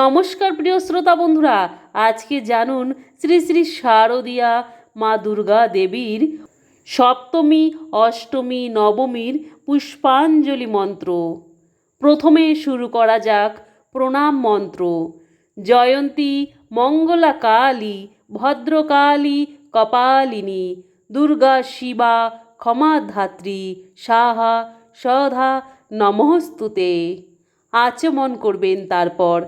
নমস্কার প্রিয় শ্রোতা বন্ধুরা, আজকে জানুন শ্রী শ্রী শারদিয়া মা দুর্গা দেবীর সপ্তমী, অষ্টমী, নবমীর পুষ্পাঞ্জলি মন্ত্র। প্রথমে শুরু করা যাক প্রণাম মন্ত্র। জয়ন্তী মঙ্গলা কালী ভদ্রকালী কপালিনী, দুর্গা শিবা ক্ষমাধাত্রী, সাহা সধা নমস্তুতে। আচমন করবেন তারপর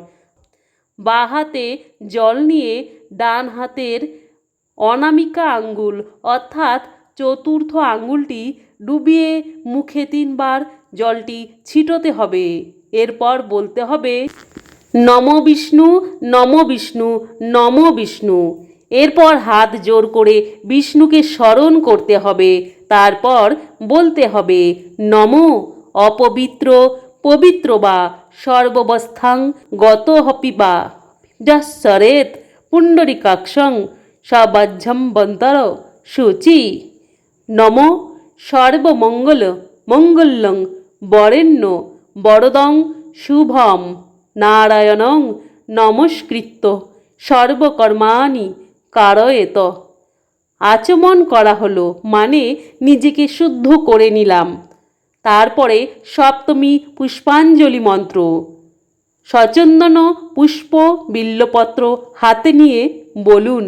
বাঁ হাতে জল নিয়ে ডান হাতের অনামিকা আঙ্গুল, অর্থাৎ চতুর্থ আঙ্গুলটি ডুবিয়ে মুখে তিনবার জলটি ছিটোতে হবে। এরপর বলতে হবে, নম বিষ্ণু নম বিষ্ণু নম বিষ্ণু। এরপর হাত জোর করে বিষ্ণুকে স্মরণ করতে হবে। তারপর বলতে হবে, নম, অপবিত্র, পবিত্র বা সর্ববস্থাং গত হপি বা যশ্বরেত পুণ্ডরিকাক্ষং সবাজ্যম বন্তর শুচি নম সর্বমঙ্গল মঙ্গলং বরেণ্য বরদং শুভম নারায়ণং নমস্কৃত্য সর্বকর্মাণি কারয়েত। আচমন করা হলো মানে নিজেকে শুদ্ধ করে নিলাম। তারপরে সপ্তমী পুষ্পাঞ্জলি মন্ত্র। সচন্দন পুষ্প বিল্লপত্র হাতে নিয়ে বলুন,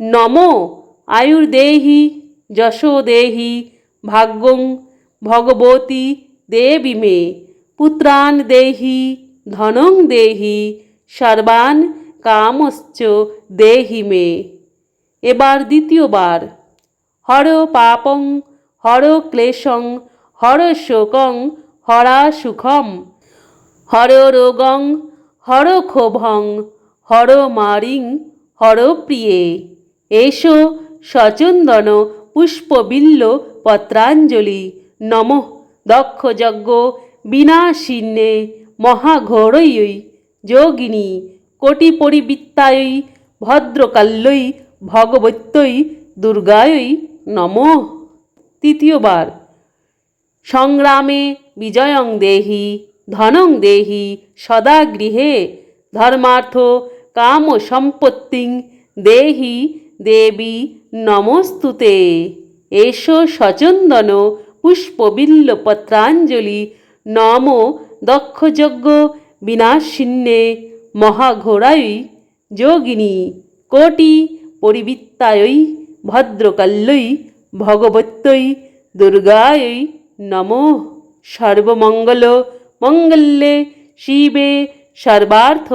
নম আয়ুর্দেহি যশোদেহি ভাগ্যং ভগবতী দেবী মে পুত্রান দেহি ধনং দেহি সর্বান কামশ্চ দেহি মে। এবার দ্বিতীয়বার, হর পাপং, হর ক্লেশং হর শোকং হরা সুখম। হর রোগং হর ক্ষোভং, হর মারিং হর প্রিয়ে। এসো সচন্দন পুষ্পবিল্ল পত্রাঞ্জলি। নম দক্ষ যজ্ঞ বিনাশিন্নে মহাঘোরৈ। যোগিনী কোটি পরিবৃত্তায়ৈ ভদ্রকাল্যৈ ভগবত্যৈ দুর্গায়ৈ। নম। তৃতীয়বার। সংগ্রামে বিজয়ং দেহি, ধনং দেহি, সদা গৃহে। ধর্মার্থ কাম সম্পত্তিং দেহি দেবী নমস্তুতে। এসো সচন্দন পুষ্পবিল্ল পত্রাঞ্জলি নম দক্ষযজ্ঞ বিনাশিন্নে মহাঘোরায়ৈ যোগিনী কোটি পরিবৃত্তায়ৈ, ভদ্রকাল্যৈ, ভগবত্যৈ, দুর্গায়ৈ। নমঃ সর্বমঙ্গল মঙ্গল্যে শিবে সর্বার্থ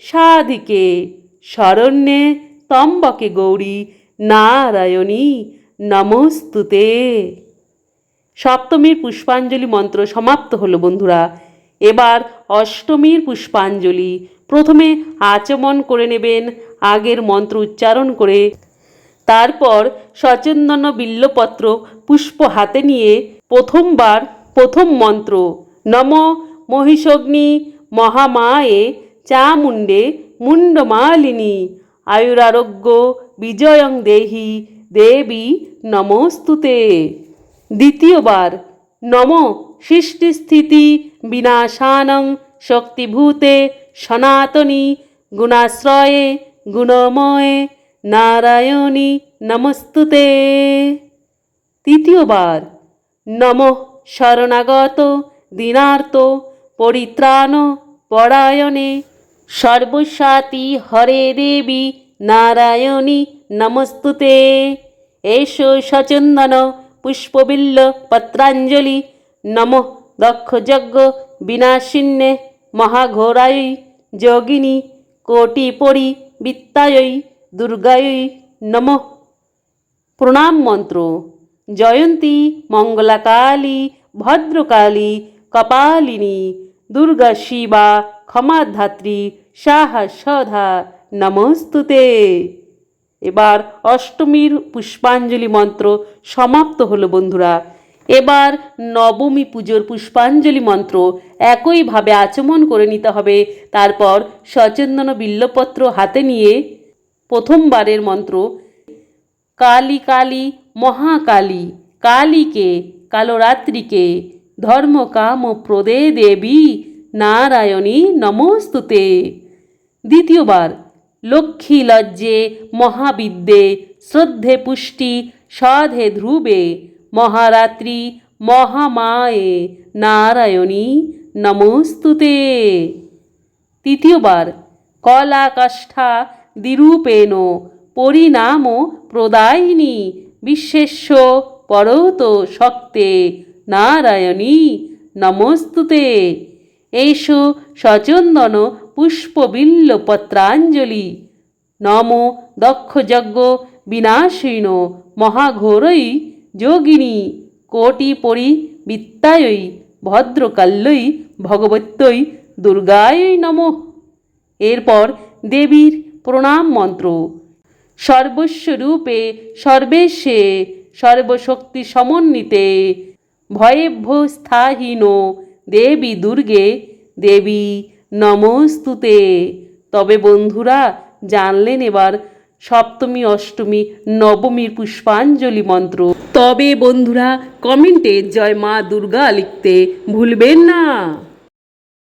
সাধিকে শরণ্যে তম্বকে গৌরী নারায়ণী নমস্তুতে সপ্তমীর পুষ্পাঞ্জলি মন্ত্র সমাপ্ত হলো বন্ধুরা। এবার অষ্টমীর পুষ্পাঞ্জলি। প্রথমে আচমন করে নেবেন, আগের মন্ত্র উচ্চারণ করে। তারপর সচেন্দন বিল্লপত্র পুষ্প হাতে নিয়ে প্রথমবার প্রথম মন্ত্র। নম মহিষগ্নি মহামায়ে চামুণ্ডে মুণ্ডমালিনী। আয়ুরারোগ্য বিজয়ং দেহি দেবী নমস্তুতে। দ্বিতীয়বার, নম সৃষ্টিস্থিতি বিনাশানং শক্তিভূতে সনাতনী গুণাশ্রয়ে গুণময়ে নারায়ণী নমস্তুতে। তৃতীয়বার নম শরণাগত দীনার্ত পরিত্রাণ পরায়ণে। সর্বস্বাতি হরে দেবী নারায়ণী নমস্তুতে। এষো সচন্দন পুষ্পবিল্ল পত্রাঞ্জলি। নম দক্ষযজ্ঞ বিনাশিন্নে মহাঘোরায়ৈ যোগিনী কোটি পরি বিত্তায়ৈ দুর্গায়ৈ। নমঃ প্রণাম মন্ত্র। জয়ন্তী, মঙ্গলাকালী, ভদ্রকালী, কপালিনী, দুর্গা শিবা, ক্ষমাধাত্রী, সাহা সধা, নমস্তুতে। এবার অষ্টমীর পুষ্পাঞ্জলি মন্ত্র সমাপ্ত হলো বন্ধুরা। এবার নবমী পুজোর পুষ্পাঞ্জলি মন্ত্র একইভাবে আচমন করে নিতে হবে। তারপর সচন্দন বিল্লপত্র হাতে নিয়ে প্রথমবারের মন্ত্র কালী কালী, মহাকালী কালীকে কালরাত্রিকে ধর্ম কাম প্রদে দেবী, নারায়ণী নমস্তুতে। দ্বিতীয়বার, লক্ষ্মী লজ্জে, মহাবিদ্যে, শ্রদ্ধে পুষ্টি, সাধে ধ্রুবে, মহারাত্রি, মহামায়ে, নারায়ণী নমস্তুতে। তৃতীয়বার কলা কাষ্ঠা পরিণাম প্রদায়িনী বিশ্বেশ্ব পরত শক্তে, নারায়ণী, নমস্তুতে। এষো সচন্দন পুষ্পবিল্ল পত্রাঞ্জলি নম দক্ষযজ্ঞ বিনাশিন মহাঘোরৈ যোগিনী কোটি পরি বিত্তায়ৈ ভদ্রকাল্যই ভগবত্যই দুর্গায় নমঃ। এরপর দেবীর প্রণাম মন্ত্র। সর্বস্বরূপে সর্বেশে সর্বশক্তি সমন্বিতে ভয়েভ্য স্থাহীন দেবী দুর্গে, দেবী নমস্তুতে। তবে বন্ধুরা, জানলেন এবার সপ্তমী, অষ্টমী নবমীর পুষ্পাঞ্জলি মন্ত্র। তবে বন্ধুরা, কমেন্টে জয় মা দুর্গা লিখতে ভুলবেন না।